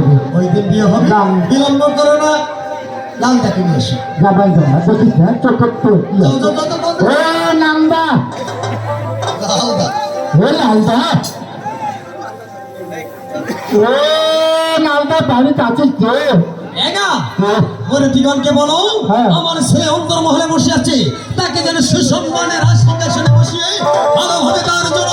হবে ওই দিন বিয়ে হবে বিলম্ব করো না। নিয়ে এসো। যাবাই যাবা দেখিস না চতুর্থ। ও লাল ও লালদা। ও নালদা বাড়িতে আছিস তো? লেগা হ্যাঁ। ওরে দিগনকে বলো হ্যাঁ। আমার ছেলে অন্তর মহলে বসে আছে। তাকে যেন সুসম্মানে রাজ সিংহাসনে বসিয়ে ভালোভাবে তার জন্য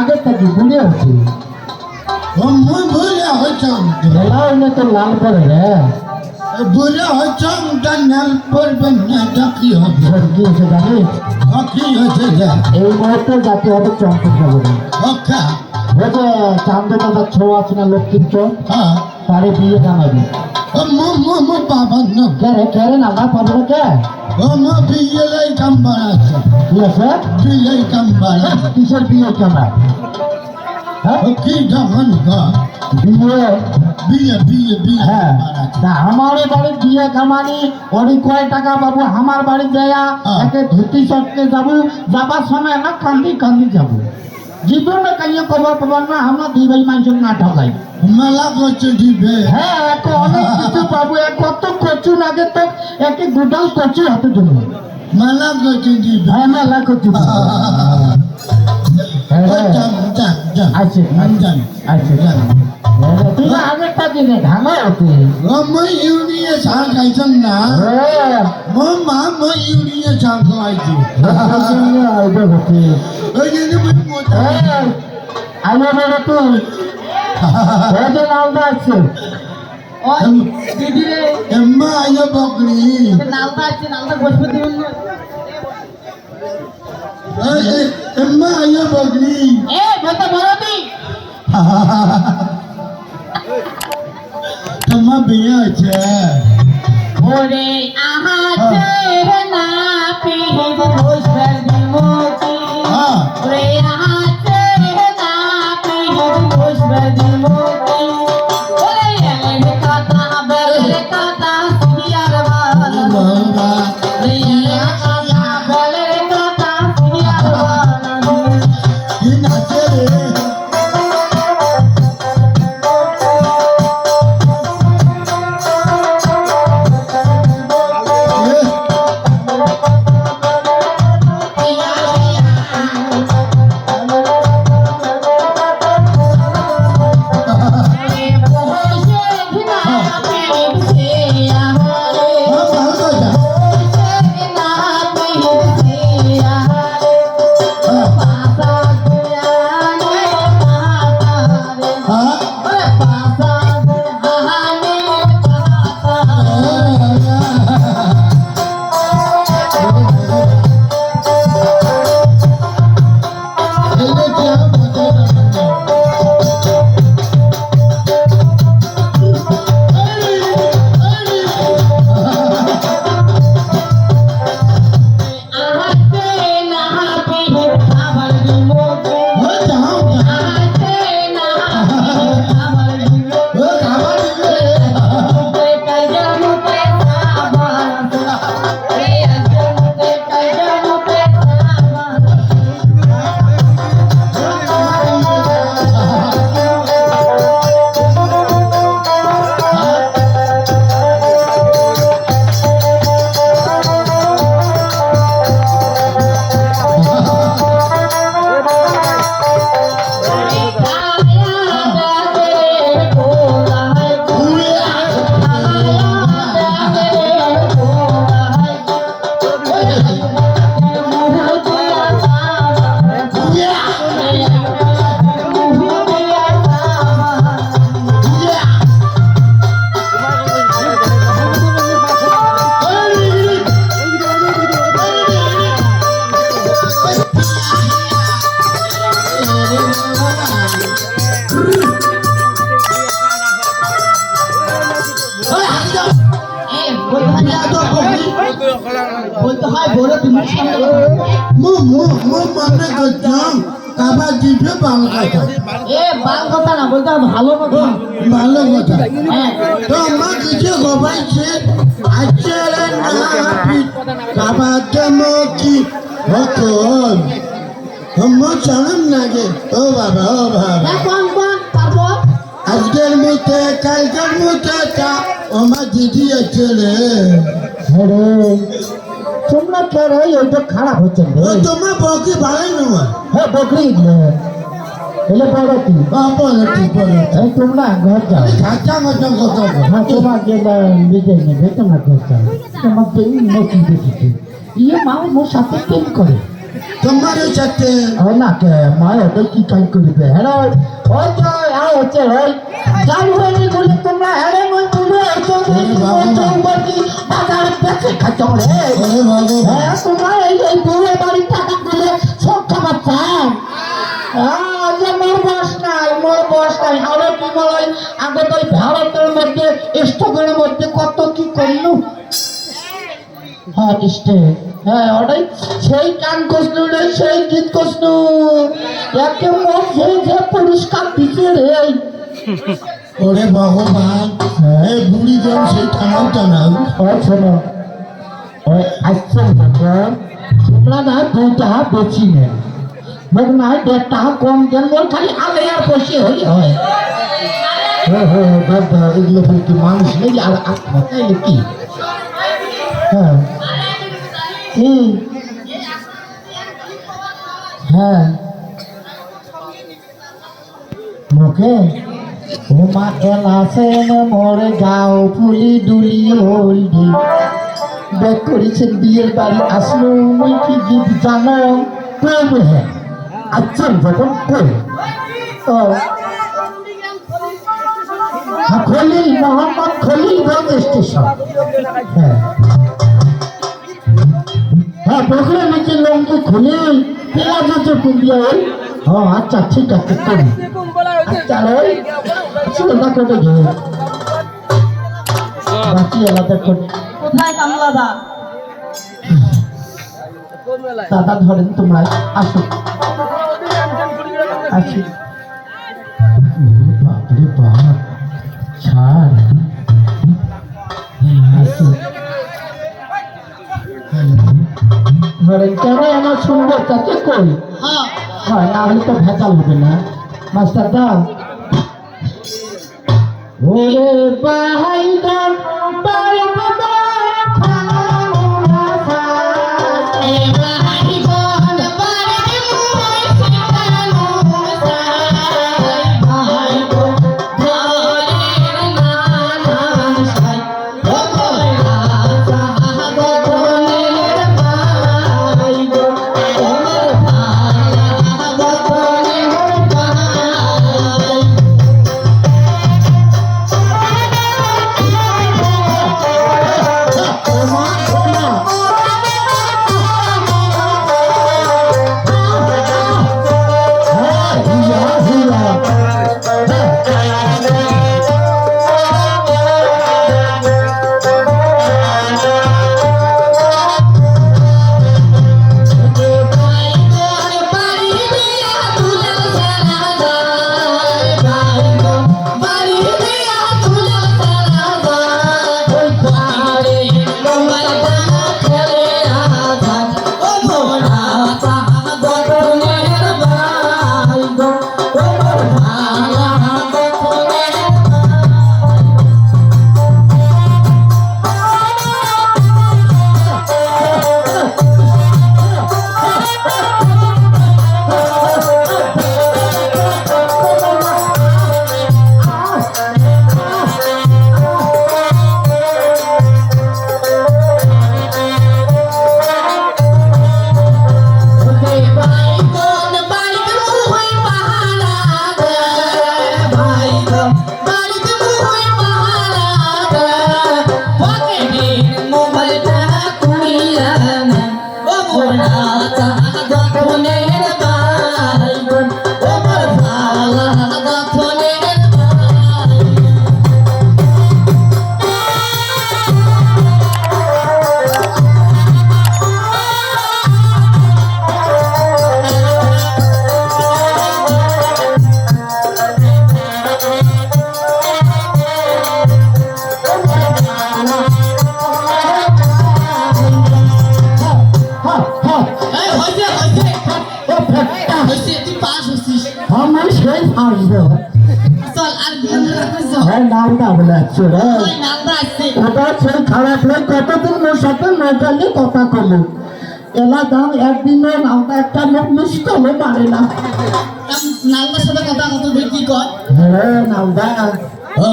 আগে থাকি ভুলে আছি মুই ভুলে হইছাম হেলা হইলে তো লাল করে রে ভুলে হইছাম তা নাল পড়বেন না এটা কি হবে কি হয়েছে জানিস কি হয়েছে এই মুহূর্তে জাতি হবে চম্পক নগরী ওকা ওই যে চান্দ ছোঁয়া আছে না লক্ষ্মীর চোখ হ্যাঁ। বিয়ে জানাবি ও মো মো মো বাবা না কে রে কে রে নাম্বার পাবো কে ও মো বিয়েলাই কাম বাড়াচ্ছে কি আছে বিয়েলাই কাম বাড়াচ্ছে কিসের বিয়ে কেনা হ্যাঁ কি যখন গা বিয়ে বিয়ে বিয়ে বিয়ে হ্যাঁ তা আমার বাড়ির বিয়ে কামানি ওরই কয় টাকা পাবো আমার বাড়ি হ্যাঁ। একে ধুতি চটকে যাব যাবার সময় না কান্দি কান্দি যাব জীবনে কাইয়ে খবর পাবার না আমরা দুই ভাই মানুষের না ঠকাই মেলা করছে দিবে হ্যাঁ এক অনেক কিছু পাবো এক কত কচু লাগে তো একে গোটাল কচু হাতে দেবো মেলা করছে দিবে হ্যাঁ মেলা কচু। হ্যাঁ, আছে আছে যান তুই না আগেরটা দিনে ধামা হতে ও মই ইউরিয়া সার খাইছেন না? হ্যাঁ। মো মা মই ইউরিয়া সার খাইছি আইবে হতে ওই জন্য মই মোটা হ্যাঁ। ওদের নালদা আছে। ওই দিদি রে এম্মা আইয়া বকরি। নালদা আছে নালদা বসবে দিবেন না এই, এই, এম্মা আইয়া বকরি এ বলতে বলো তুই তোমার বিয়ে আছে ওরে আহা ছেড়ে না পিহিত বসবে দিমতি হ্যাঁ ওরে আহা ছেড়ে না পিহিত বসবে মু মু মু মনে কাবার জিভে বাল কথা। এ বাল কথা না বলতে ভালো কথা। ভালো কথা। হ্যাঁ। তো আমার কিছু গবাইছে আছে রে না কাবার জন্য কি? আমার জানাম লাগে ও বাবা ও বাবা। কোন আজকের মধ্যে কালকের মধ্যে তা আমার দিদি আছে রে। আরে তোমরা কে রে? এইটা খারাপ হচ্ছে রে। তোমার বকি ভালো নয় হ্যাঁ বকরি এলে ঠিক বলো এই তোমরা ঘর যাও। খাঁচা মতো বল হ্যাঁ তোমার গেলে বিজয় নেবে তোমরা ঘর যাও। তোমার এই নতুন দেখেছি। ইয়ে মা মোর সাথে প্রেম করে। তোমার সাথে? হয় না কে? মা ওটা কি কাজ করবে? হ্যাঁ ওই তো আর হচ্ছে ওই। যাই হয়নি বলে তোমরা হ্যাঁ হ্যাঁ তোমরা এই এই বুড়ে বাড়ির টাকা দিলে সব খাবার চান আজ মোর নাই মোর বস নাই। আরও কি আগে তো ভারতের মধ্যে স্টকের মধ্যে কত কি করলু? হ্যাঁ স্টে হ্যাঁ ওটাই। সেই গান কষনু রে সেই গীত কষনু একে মোর যে যে পুরস্কার দিছে রে। ওরে ভগবান এই বুড়ি জন সেই টানাও টানাও। ওই শোনো। যখন তোমরা না দুইটা বেশি নেন মোক না দেড়টা কম দেন, মোর খালি আলে আর বসে হই, হয়। হ্যাঁ হ্যাঁ দাদা এগুলো বলে কি মানুষ নেই আর আত্মা তাইলে কি? হ্যাঁ। হ্যাঁ। মুখে। মা এলাসে মরে যাও ফুলি দুলি হলদি। ব্যাগ করেছেন বিয়ের বাড়ি আসলো মুই কি গীত জানো কবে হ্যাঁ আচ্ছা যখন কই ও। হ্যাঁ, খলিল মোহাম্মদ খলিল গঞ্জ স্টেশন। হ্যাঁ। হ্যাঁ বকরে নিচে লঙ্কি খলিল পেঁয়াজ আছে পুলিয়া ওই ও আচ্ছা ঠিক আছে করি। আচ্ছা ওই চিন্তা করে গে বাকি আলাদা করে। কোথায় কামলাদা? দাদা ধরেন তোমরা আসো। আসি। বাপরে বাপ ছাড়। ধরেন কেন আমার সুন্দর তাকে কই? হয়। না হলে তো ভেজাল হবে না। মাস্টার দা ওরে বাহাইদান বাড়ি চল রে। ওটা সেই খারাপ লোক কতদিন সাথে মজালি কথা কলো এলা দাম একদিনও নামটা একটা লোক মিস করলে পারে না। নালদার সাথে কথা কত দেখি কর? হ্যাঁ ও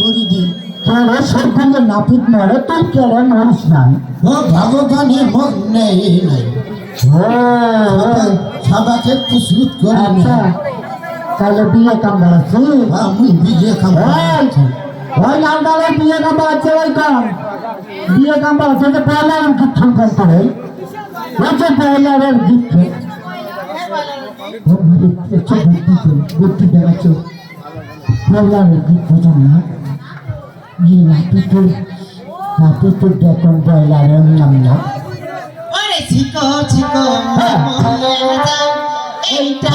বলি দি তোরা সরকারের নাপিত মারে তুই কেড়ে মরিস না ও মন নেই নাই। হ্যাঁ। সবাকে করে আচ্ছা তাহলে বিয়ে কামড়া আছে আমি বিয়ে খাব ওই বিয়ে আছে ওই কাম বিয়ে কামড়া আছে যে পয়লার গীত সংকল্প করে? আছে পয়লারের গীত বুদ্ধি দেখাচ্ছ পয়লারের গীত বুঝুন না। গিয়ে নাপিতে নাপিতে দেখুন পয়লারের নাম না। ছিকো ছিকো এইটা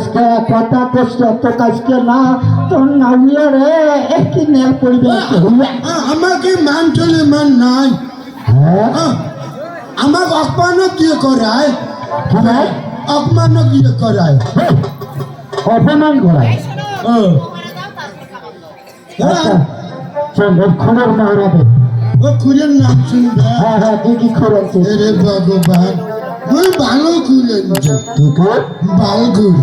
আজকে কথা কষ্ট তো আজকে না তোর নামিয়ে রে একই নেল পরিবে আমাকে মান চলে মান নাই। হ্যাঁ? আমার অপমান দিয়ে করায়? কি ভাই অপমান দিয়ে করায়? অপমান করায়? আচ্ছা খবর মারাবে ও খুলেন নাম শুনবে? হ্যাঁ হ্যাঁ দেখি খবর রে ভগবান ভালো খুলেন আছে বালগুড়